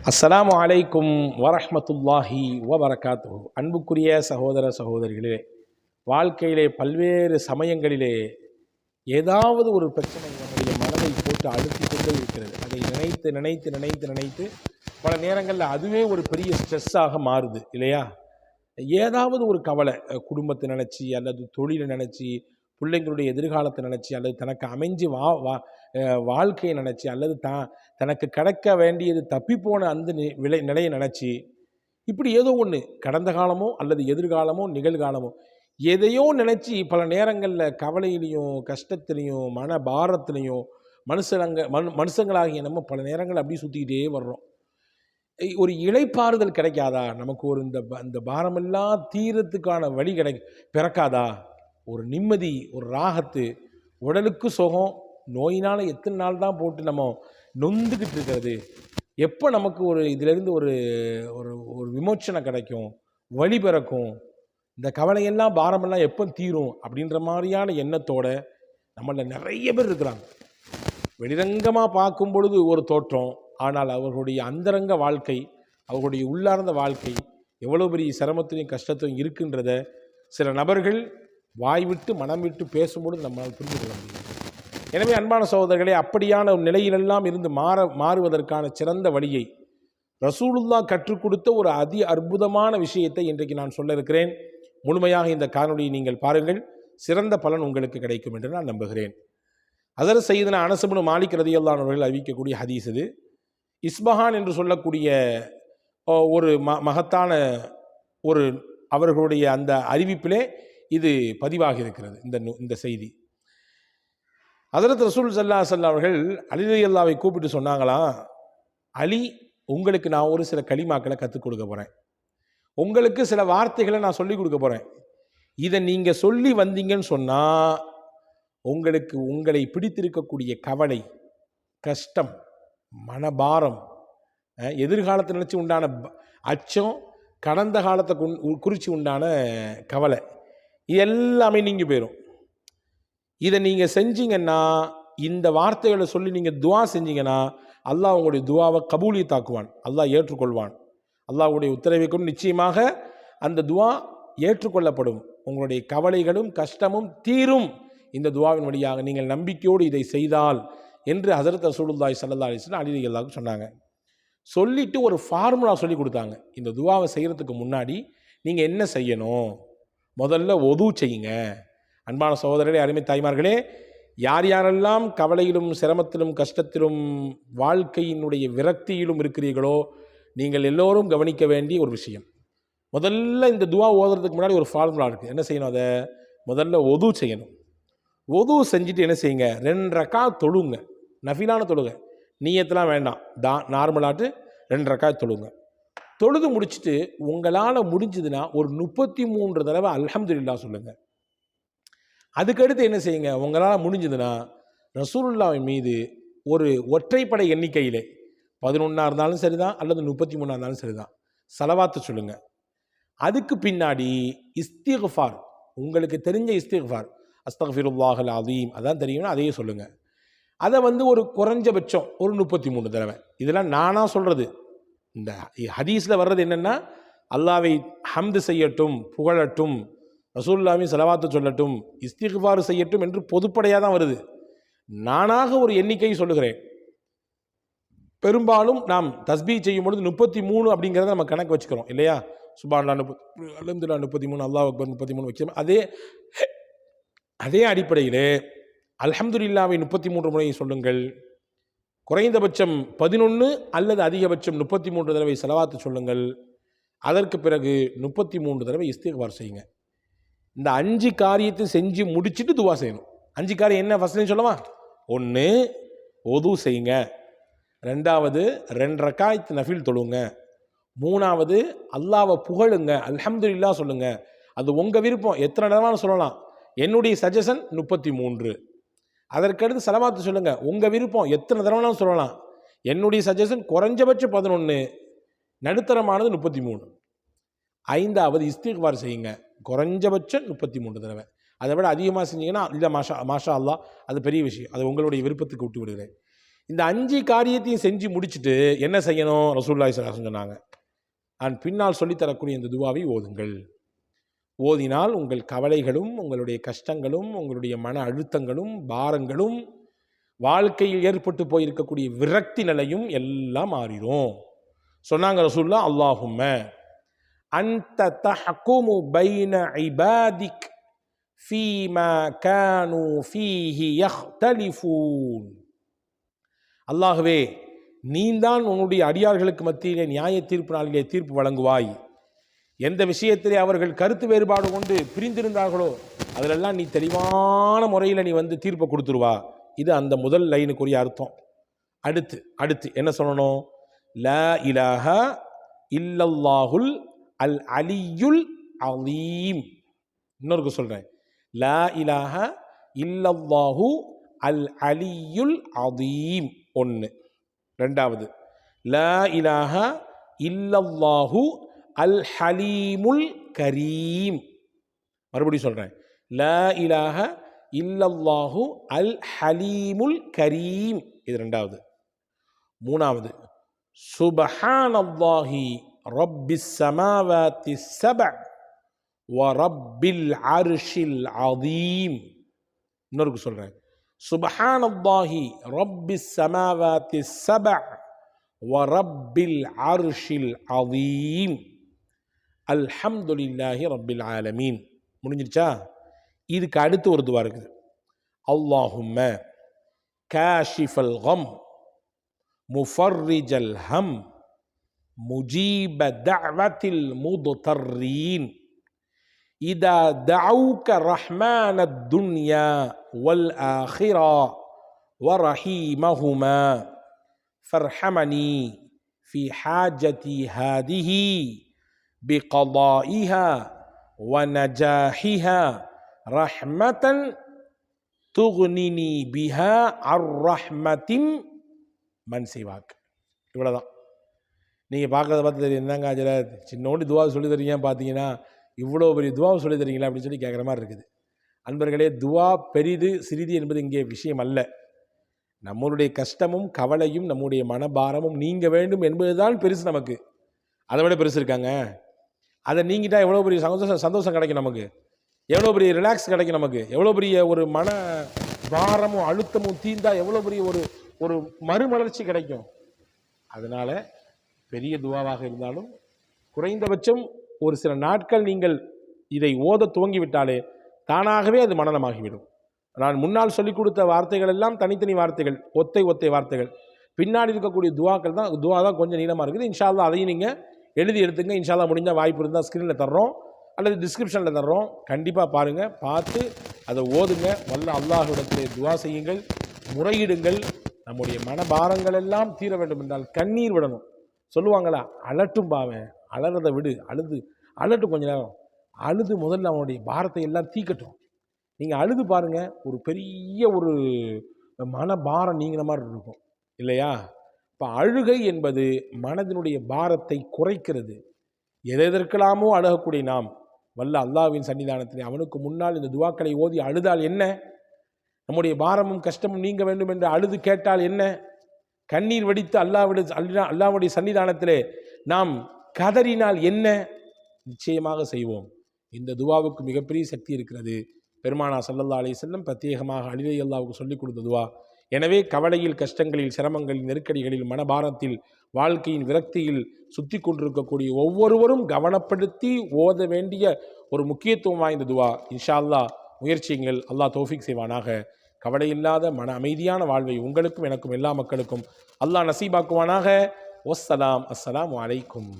அஸ்ஸலாமு அலைக்கும் வரஹமத்துல்லாஹி வபரகாத்து அன்புக்குரிய சகோதர சகோதரிகளே வாழ்க்கையிலே பல்வேறு சமயங்களிலே ஏதாவது ஒரு பிரச்சனை நம்முடைய மனதை போட்டு அழுத்தி கொண்டே இருக்கிறது. அதை நினைத்து நினைத்து நினைத்து நினைத்து பல நேரங்களில் அதுவே ஒரு பெரிய ஸ்ட்ரெஸ்ஸாக மாறுது இல்லையா? ஏதாவது ஒரு கவலை குடும்பத்தை நினச்சி அல்லது தொழிலை நினச்சி பிள்ளைங்களுடைய எதிர்காலத்தை நினச்சி அல்லது தனக்கு அமைஞ்சு வா வா வாழ்க்கையை நினச்சி அல்லது தா தனக்கு கிடைக்க வேண்டியது தப்பிப்போன அந்த நி- விலை நிலையை நினச்சி இப்படி ஏதோ ஒன்று கடந்த காலமோ அல்லது எதிர்காலமோ நிகழ்காலமோ எதையோ நினச்சி பல நேரங்களில் கவலையிலையும் கஷ்டத்துலேயும் மன பாரத்துலேயும் மனுஷங்க மனு மனுஷங்களாகிய நம்ம பல நேரங்கள் அப்படியே சுற்றிக்கிட்டே வர்றோம். ஒரு இழைப்பாறுதல் கிடைக்காதா? நமக்கு ஒரு இந்த இந்த பாரமெல்லாம் தீரத்துக்கான வழி கிடை பிறக்காதா? ஒரு நிம்மதி ஒரு ராகத்து உடலுக்கு சுகம் நோயினால் எத்தனை நாள் தான் போட்டு நம்ம நொந்துக்கிட்டு இருக்கிறது. எப்போ நமக்கு ஒரு இதிலிருந்து ஒரு ஒரு ஒரு விமோச்சனை கிடைக்கும்? வழி பிறக்கும். இந்த கவலையெல்லாம் பாரமெல்லாம் எப்போ தீரும்? அப்படின்ற மாதிரியான எண்ணத்தோட நம்மளில் நிறைய பேர் இருக்கிறாங்க. வெளிரங்கமாக பார்க்கும் பொழுது ஒரு தோற்றம். ஆனால் அவர்களுடைய அந்தரங்க வாழ்க்கை அவர்களுடைய உள்ளார்ந்த வாழ்க்கை எவ்வளோ பெரிய சிரமத்திலையும் கஷ்டத்தையும் இருக்குன்றத சில நபர்கள் வாய் விட்டு மனம் விட்டு பேசும்பொழுது நம்மளால் புரிந்து கொள்ள முடியும். எனவே அன்பான சகோதரர்களே அப்படியான நிலையிலெல்லாம் இருந்து மாற மாறுவதற்கான சிறந்த வழியை ரசூலுல்லா கற்றுக் கொடுத்த ஒரு அதி அற்புதமான விஷயத்தை இன்றைக்கு நான் சொல்ல இருக்கிறேன் முழுமையாக இந்த காணொலியை நீங்கள் பாருங்கள். சிறந்த பலன் உங்களுக்கு கிடைக்கும் என்று நான் நம்புகிறேன். அதர் செய்தன அனசபுனு மாலிக் ரதியல்லான் அவர்கள் அறிவிக்கக்கூடிய ஹதீஸ் இது. இஸ்பஹான் என்று சொல்லக்கூடிய ஓ, ஒரு ம மகத்தான ஒரு அவர்களுடைய அந்த அறிவிப்பிலே இது பதிவாகி இருக்கிறது இந்த இந்த செய்தி. அதரத் ரசூல் சல்லா சல்லா அவர்கள் அலி அல்லாவை கூப்பிட்டு சொன்னாங்களாம் அலி உங்களுக்கு நான் ஒரு சில களிமாக்களை கற்றுக் கொடுக்க போகிறேன் உங்களுக்கு சில வார்த்தைகளை நான் சொல்லிக் கொடுக்க போகிறேன் இதை நீங்கள் சொல்லி வந்தீங்கன்னு சொன்னால் உங்களுக்கு உங்களை பிடித்திருக்கக்கூடிய கவலை கஷ்டம் மனபாரம் எதிர்காலத்தை நினச்சி உண்டான அச்சம் கடந்த காலத்தை உ- குறித்து உண்டான கவலை இது எல்லாமே நீங்கள் போயிடும் இதை நீங்கள் செஞ்சீங்கன்னா இந்த வார்த்தைகளை சொல்லி நீங்கள் துவா செஞ்சீங்கன்னா அல்லாஹ் உங்களுடைய துவாவை கபூலி தாக்குவான் அல்லாஹ் ஏற்றுக்கொள்வான். அல்லாஹுடைய உத்தரவை கொண்டு நிச்சயமாக அந்த துவா ஏற்றுக்கொள்ளப்படும். உங்களுடைய கவலைகளும் கஷ்டமும் தீரும். இந்த துவாவின் வழியாக நீங்கள் நம்பிக்கையோடு இதை செய்தால் என்று ஹசரத் ரசூலுல்லாய் சல்லா அலிஸ்லாம் வஸல்லம் அலி சொன்னாங்க. சொல்லிட்டு ஒரு ஃபார்முலா சொல்லி கொடுத்தாங்க. இந்த துவாவை செய்கிறதுக்கு முன்னாடி நீங்கள் என்ன செய்யணும்? முதல்ல ஒது செய்யுங்க. அன்பான சகோதரர்களே அருமை தாய்மார்களே யார் யாரெல்லாம் கவலையிலும் சிரமத்திலும் கஷ்டத்திலும் வாழ்க்கையினுடைய விரக்தியிலும் இருக்கிறீர்களோ நீங்கள் எல்லோரும் கவனிக்க வேண்டிய ஒரு விஷயம். முதல்ல இந்த துவா ஓதுறதுக்கு முன்னாடி ஒரு ஃபார்முலா இருக்குது என்ன செய்யணும் அதை? முதல்ல ஒது செய்யணும். ஒது செஞ்சுட்டு என்ன செய்யுங்க? ரெண்டு ரக்கா தொழுங்க. நஃபிலான தொழுங்க நீயத்தெல்லாம் வேண்டாம். தா நார்மலாட்டு ரெண்டு ரக்கா தொழுங்க. தொழுது முடிச்சுட்டு உங்களால் முடிஞ்சதுன்னா ஒரு முப்பத்தி மூன்று தடவை அலமதுல்லா சொல்லுங்கள் அதுக்கடுத்து என்ன செய்யுங்க? உங்களால் முடிஞ்சதுன்னா ரசூலுல்லாவின் மீது ஒரு ஒற்றைப்படை எண்ணிக்கையிலே பதினொன்றா இருந்தாலும் சரிதான் அல்லது முப்பத்தி மூணா இருந்தாலும் சரிதான். செலவாத்து சொல்லுங்க. அதுக்கு பின்னாடி இஸ்திஃபார் உங்களுக்கு தெரிஞ்ச இஸ்திஃபார் அஸ்தஃபிருல்லாஹல் அதீம் அதான் தெரியும்னா அதையே சொல்லுங்க. அதை வந்து ஒரு குறைஞ்சபட்சம் ஒரு முப்பத்தி மூணு தடவை. இதெல்லாம் நானாக சொல்கிறது இந்த ஹதீஸில் வர்றது என்னென்னா அல்லாவை ஹம்து செய்யட்டும் புகழட்டும் ரசூல்லாமி செலவாத்து சொல்லட்டும் இஸ்திஃபார் செய்யட்டும் என்று பொதுப்படையாக தான் வருது. நானாக ஒரு எண்ணிக்கை சொல்லுகிறேன். பெரும்பாலும் நாம் தஸ்பீ செய்யும் பொழுது முப்பத்தி மூணு அப்படிங்கிறத நம்ம கணக்கு வச்சுக்கிறோம் இல்லையா? சுபான்லா முப்பத்தி அலமதுல்லா முப்பத்தி மூணு அல்லாஹ் அக்பர் முப்பத்தி மூணு வச்சு அதே அதே அடிப்படையில் அல்ஹம்துலில்லாவை முப்பத்தி மூன்று முறை சொல்லுங்கள். குறைந்தபட்சம் பதினொன்று அல்லது அதிகபட்சம் முப்பத்தி மூன்று தடவை செலவாத்து சொல்லுங்கள். அதற்கு பிறகு முப்பத்தி மூன்று தடவை இஸ்திகார் செய்யுங்க. இந்த அஞ்சு காரியத்தை செஞ்சு முடிச்சிட்டு துவா செய்யணும். அஞ்சு காரியம் என்ன ஃபஸ்ட்டு சொல்லவா ஒன்று ஒது செய்யுங்க. ரெண்டாவது ரெண்டு ரக்காயத்து நஃபில் தொழுங்க. மூணாவது அல்லாவை புகழுங்க. அல்ஹம்துலில்லாஹ் சொல்லுங்க. அது உங்கள் விருப்பம். எத்தனை நேரமானு சொல்லலாம். என்னுடைய சஜஷன் முப்பத்தி மூன்று அதற்கடுத்து செலவாத்து சொல்லுங்கள் உங்கள் விருப்பம். எத்தனை தடவைனாலும் சொல்லலாம். என்னுடைய சஜஷன் குறைஞ்சபட்சம் பதினொன்று நடுத்தரமானது முப்பத்தி மூணு ஐந்தாவது இஸ்திக்வார் செய்யுங்க. குறைஞ்சபட்சம் முப்பத்தி மூணு தடவை. அதை விட அதிகமாக செஞ்சீங்கன்னா இல்லை மாஷா மாஷா அல்லாஹ் அது பெரிய விஷயம். அது உங்களுடைய விருப்பத்துக்கு விட்டு விடுகிறேன். இந்த அஞ்சு காரியத்தையும் செஞ்சு முடிச்சுட்டு என்ன செய்யணும்? ரசூல்லாய் சலாசன் சொன்னாங்க. நான் பின்னால் சொல்லித்தரக்கூடிய இந்த துவாவை ஓதுங்கள். ஓதினால் உங்கள் கவலைகளும் உங்களுடைய கஷ்டங்களும் உங்களுடைய மன அழுத்தங்களும் பாரங்களும் வாழ்க்கையில் ஏற்பட்டு போயிருக்கக்கூடிய விரக்தி நிலையும் எல்லாம் மாறிடும் சொன்னாங்க ரசூல்லா அல்லாஹும்ம அந்த தஹக்குமு பைன இபாதிக் ஃபீமா கானு ஃபீஹி யஹ்தலிஃபூன் அல்லாகவே நீந்தான் உன்னுடைய அடியார்களுக்கு மத்தியிலே நியாய தீர்ப்பு நாளிலே தீர்ப்பு வழங்குவாய். எந்த விஷயத்திலே அவர்கள் கருத்து வேறுபாடு கொண்டு பிரிந்திருந்தார்களோ அதிலெல்லாம் நீ தெளிவான முறையில் நீ வந்து தீர்ப்பை கொடுத்துருவா. இது அந்த முதல் லைனுக்குரிய அர்த்தம். அடுத்து அடுத்து என்ன சொல்லணும்? ல இலாஹ இல்லல்லாஹுல் அல் அலியுல் அலீம். இன்னொருக்கு சொல்கிறேன் லா இலாஹ இல்லல்லாஹு அல் அலியுல் அதீம் ஒன்று ரெண்டாவது. ல இலாஹ இல்லல்லாஹு அல் ஹலீமுல் கரீம். மறுபடியும் சொல்கிறேன் ல இலாஹ இல்லல்லாஹு அல் ஹலீமுல் கரீம். இது ரெண்டாவது. மூணாவது. சுபஹானல்லாஹி ரப்பிஸ் சமாவாத்தி சப வ ரப்பில் அர்ஷில் அதீம் இன்னொருக்கு சொல்கிறேன் சுபஹானல்லாஹி ரப்பிஸ் சமாவாத்தி சப வ ரப்பில் அர்ஷில் அதீம் அல்ஹம்துலில்லாஹி ரப்பில் ஆலமீன் முடிஞ்சிருச்சா இதுக்கு அடுத்து ஒரு துவா இருக்குது அல்லாஹும்ம காஷிஃபல் கம் முஃபர்ரிஜல் ஹம் முஜீப தஅவத்தில் முதுதர்ரீன் إذا دعوك رحمن الدنيا والآخرة ورحيمهما فارحمني في حاجتي هذه بقضائها ونجاحها رحمة تغنني بها عن رحمة من سواك இவ்வளோதான் நீங்கள் பார்க்குறத பார்த்து தெரியும். என்னங்க அதில் சின்னோண்டு துவா சொல்லி தரீங்க பார்த்தீங்கன்னா இவ்வளோ பெரிய துவா சொல்லி தரீங்களா அப்படின்னு சொல்லி கேட்குற மாதிரி இருக்குது. அன்பர்களே துவா பெரிது சிறிது என்பது இங்கே விஷயம் அல்ல. நம்மளுடைய கஷ்டமும் கவலையும் நம்முடைய மனபாரமும் நீங்க வேண்டும் என்பதுதான் பெருசு நமக்கு. அதை விட பெருசு இருக்காங்க. அதை நீங்கிட்டா எவ்வளோ பெரிய சந்தோஷம் சந்தோஷம் கிடைக்கும் நமக்கு. எவ்வளோ பெரிய ரிலாக்ஸ் கிடைக்கும் நமக்கு. எவ்வளோ பெரிய ஒரு மன பாரமும் அழுத்தமும் தீந்தா எவ்வளோ பெரிய ஒரு ஒரு மறுமலர்ச்சி கிடைக்கும். அதனால பெரிய துவாவாக இருந்தாலும் குறைந்தபட்சம் ஒரு சில நாட்கள் நீங்கள் இதை ஓத துவங்கிவிட்டாலே தானாகவே அது மனநமாகிவிடும் நான் முன்னால் சொல்லிக் கொடுத்த வார்த்தைகள் எல்லாம் தனித்தனி வார்த்தைகள் ஒத்தை ஒத்தை வார்த்தைகள். பின்னாடி இருக்கக்கூடிய துவாக்கள் தான் துவா தான் கொஞ்சம் நீளமாக இருக்குது. இன்ஷால்லா அதையும் நீங்கள் எழுதி எடுத்துங்க. இன்ஷால்லா முடிஞ்சால் வாய்ப்பு இருந்தால் ஸ்க்ரீனில் தர்றோம். அல்லது டிஸ்கிரிப்ஷனில் தர்றோம். கண்டிப்பாக பாருங்கள் பார்த்து அதை ஓதுங்க. வல்ல அல்லாஹ்விடத்திலே துவா செய்யுங்கள். முறையிடுங்கள். நம்முடைய மனபாரங்கள் எல்லாம் தீர வேண்டும் என்றால் கண்ணீர் விடணும். சொல்லுவாங்களா? அலட்டும் பாவன் அலறதை விடு. அழுது. அலட்டும் கொஞ்ச நேரம். அழுது முதல்ல அவனுடைய பாரத்தை எல்லாம் தீக்கட்டும். நீங்கள் அழுது பாருங்க. ஒரு பெரிய ஒரு மனபாரம் நீங்கிற மாதிரி இருக்கும். இல்லையா? இப்போ அழுகை என்பது மனதினுடைய பாரத்தை குறைக்கிறது. எதெதற்கெல்லாமோ அழகக்கூடிய நாம். வல்ல அல்லாவின் சன்னிதானத்தில் அவனுக்கு முன்னால் இந்த துவாக்களை ஓதி அழுதால் என்ன? நம்முடைய பாரமும் கஷ்டமும் நீங்க வேண்டும் என்று அழுது கேட்டால் என்ன? கண்ணீர் வடித்து அல்லாவுடைய அல்லா அல்லாவுடைய சன்னிதானத்திலே நாம் கதறினால் என்ன நிச்சயமாக செய்வோம்? இந்த துவாவுக்கு மிகப்பெரிய சக்தி இருக்கிறது. பெருமானா சல்லல்லா அலி செல்லம் பிரத்யேகமாக அலிலை அல்லாவுக்கு சொல்லிக் கொடுத்த துவா. எனவே கவலையில் கஷ்டங்களில் சிரமங்களில் நெருக்கடிகளில் மனபாரத்தில் வாழ்க்கையின் விரக்தியில் சுத்தி கொண்டிருக்கக்கூடிய ஒவ்வொருவரும் கவனப்படுத்தி ஓத வேண்டிய ஒரு முக்கியத்துவம் வாய்ந்த துவா. இன்ஷா அல்லாஹ் முயற்சியுங்கள். அல்லாஹ் தோஃபிக் செய்வானாக. கவலையில்லாத மன அமைதியான வாழ்வை உங்களுக்கும் எனக்கும் எல்லா மக்களுக்கும் அல்லாஹ் நசீபாக்குவானாக. ஒஸ்ஸலாம் அஸ்ஸலாம் வலைக்கும்